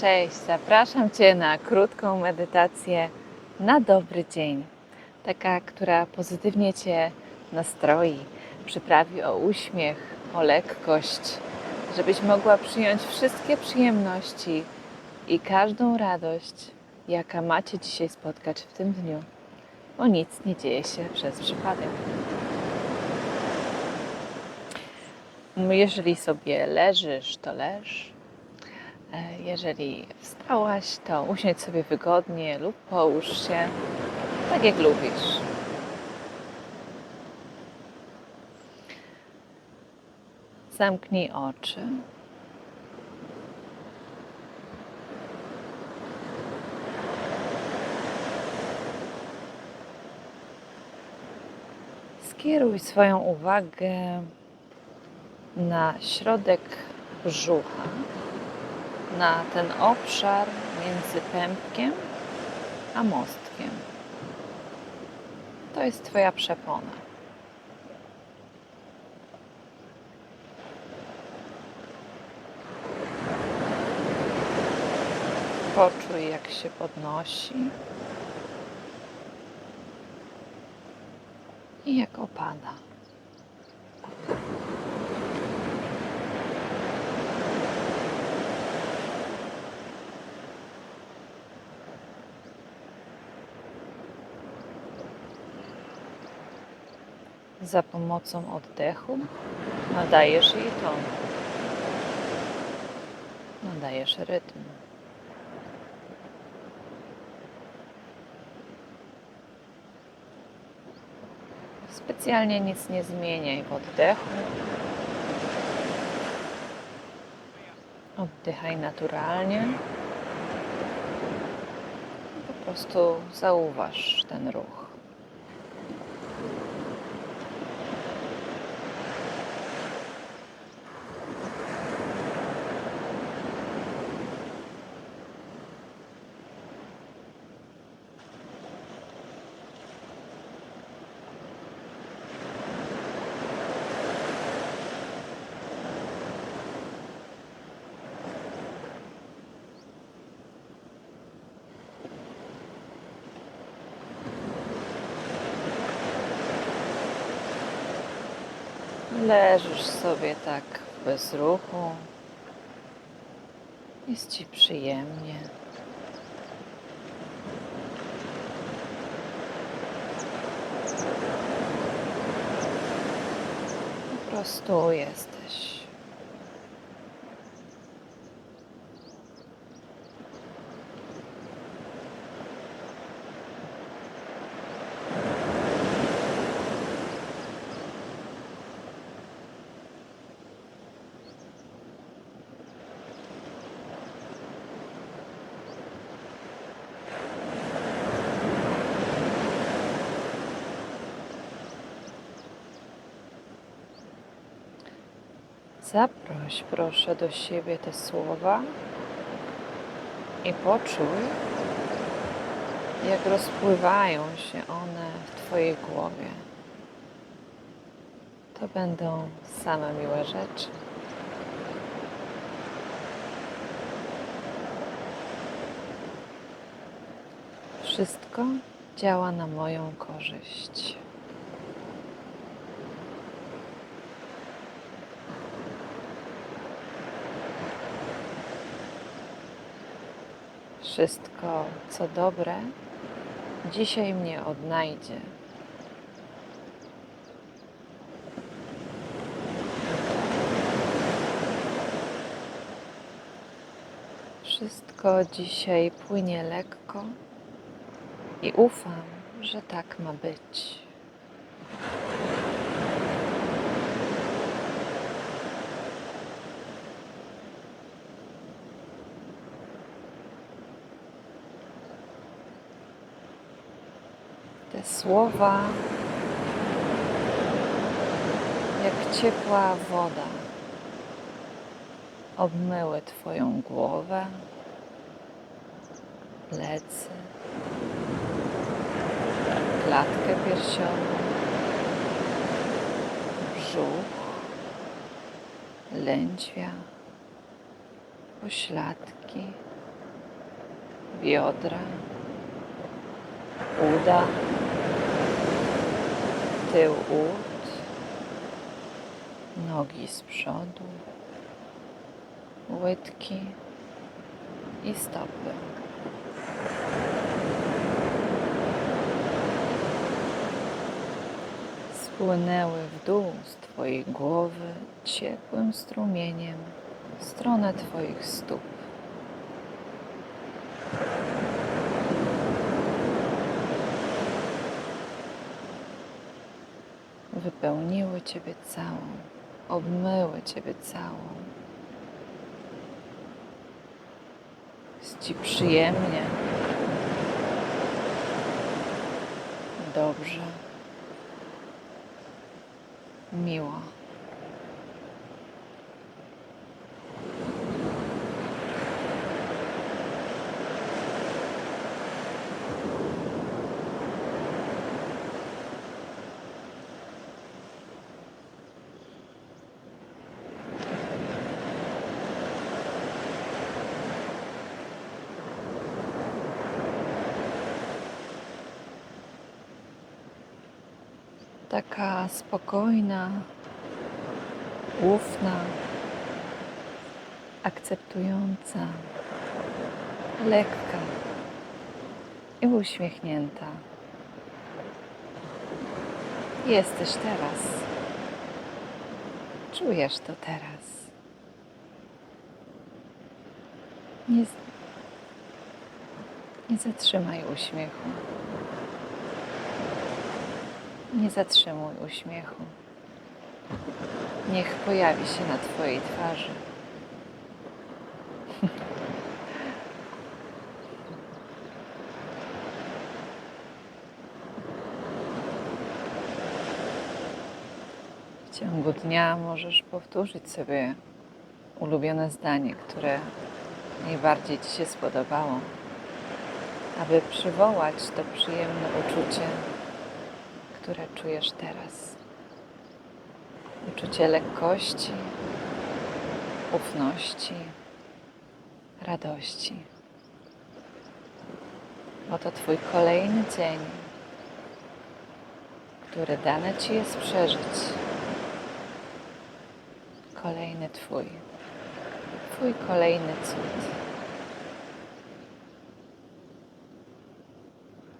Cześć, zapraszam Cię na krótką medytację na dobry dzień. Taka, która pozytywnie Cię nastroi, przyprawi o uśmiech, o lekkość, żebyś mogła przyjąć wszystkie przyjemności i każdą radość, jaka macie dzisiaj spotkać w tym dniu, bo nic nie dzieje się przez przypadek. Jeżeli sobie leżysz, to leż. E, Jeżeli wstałaś, to usiądź sobie wygodnie lub połóż się tak jak lubisz. Zamknij oczy. Skieruj swoją uwagę na środek brzucha, na ten obszar między pępkiem a mostkiem. To jest Twoja przepona. Poczuj, jak się podnosi i jak opada. Za pomocą oddechu nadajesz jej ton. Nadajesz rytm. Specjalnie nic nie zmieniaj w oddechu. Oddychaj naturalnie. Po prostu zauważ ten ruch. Leżysz sobie tak bez ruchu. Jest ci przyjemnie. Po prostu jesteś. Zaproś proszę do siebie te słowa i poczuj, jak rozpływają się one w Twojej głowie. To będą same miłe rzeczy. Wszystko działa na moją korzyść. Wszystko, co dobre, dzisiaj mnie odnajdzie. Wszystko dzisiaj płynie lekko i ufam, że tak ma być. Te słowa, jak ciepła woda, obmyły Twoją głowę, plecy, klatkę piersiową, brzuch, lędźwia, pośladki, biodra, uda, tył ud, nogi z przodu, łydki i stopy. Spłynęły w dół z Twojej głowy ciepłym strumieniem w stronę Twoich stóp. Wypełniły Ciebie całą, obmyły Ciebie całą. Jest Ci przyjemnie, dobrze, miło. Taka spokojna, ufna, akceptująca, lekka i uśmiechnięta. Jesteś teraz. Czujesz to teraz. Nie, nie zatrzymaj uśmiechu. Nie zatrzymuj uśmiechu. Niech pojawi się na Twojej twarzy. W ciągu dnia możesz powtórzyć sobie ulubione zdanie, które najbardziej Ci się spodobało, aby przywołać to przyjemne uczucie, które czujesz teraz. Uczucie lekkości, ufności, radości. Oto Twój kolejny dzień, który dane Ci jest przeżyć. Kolejny Twój, Twój kolejny cud.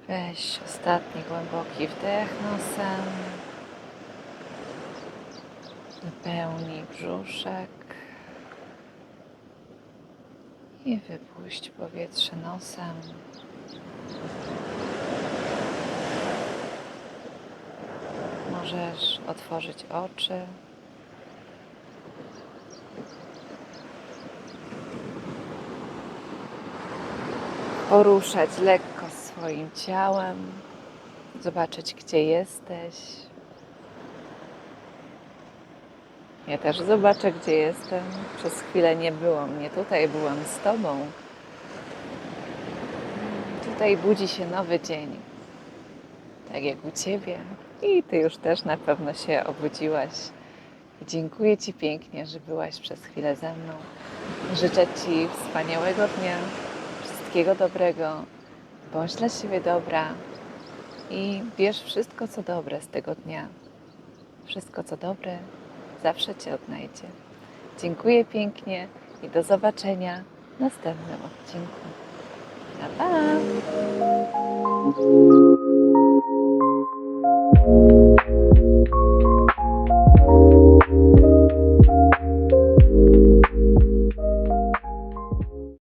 Weź ostatni głęboki wdech nosem. Wypełnij brzuszek. I wypuść powietrze nosem. Możesz otworzyć oczy. Poruszać lekko swoim ciałem, zobaczyć, gdzie jesteś. Ja też zobaczę, gdzie jestem. Przez chwilę nie było mnie tutaj, byłam z Tobą. Tutaj budzi się nowy dzień, tak jak u Ciebie. I Ty już też na pewno się obudziłaś. I dziękuję Ci pięknie, że byłaś przez chwilę ze mną. Życzę Ci wspaniałego dnia, wszystkiego dobrego. Bądź dla siebie dobra i bierz wszystko, co dobre z tego dnia. Wszystko, co dobre, zawsze Cię odnajdzie. Dziękuję pięknie i do zobaczenia w następnym odcinku. Pa, pa!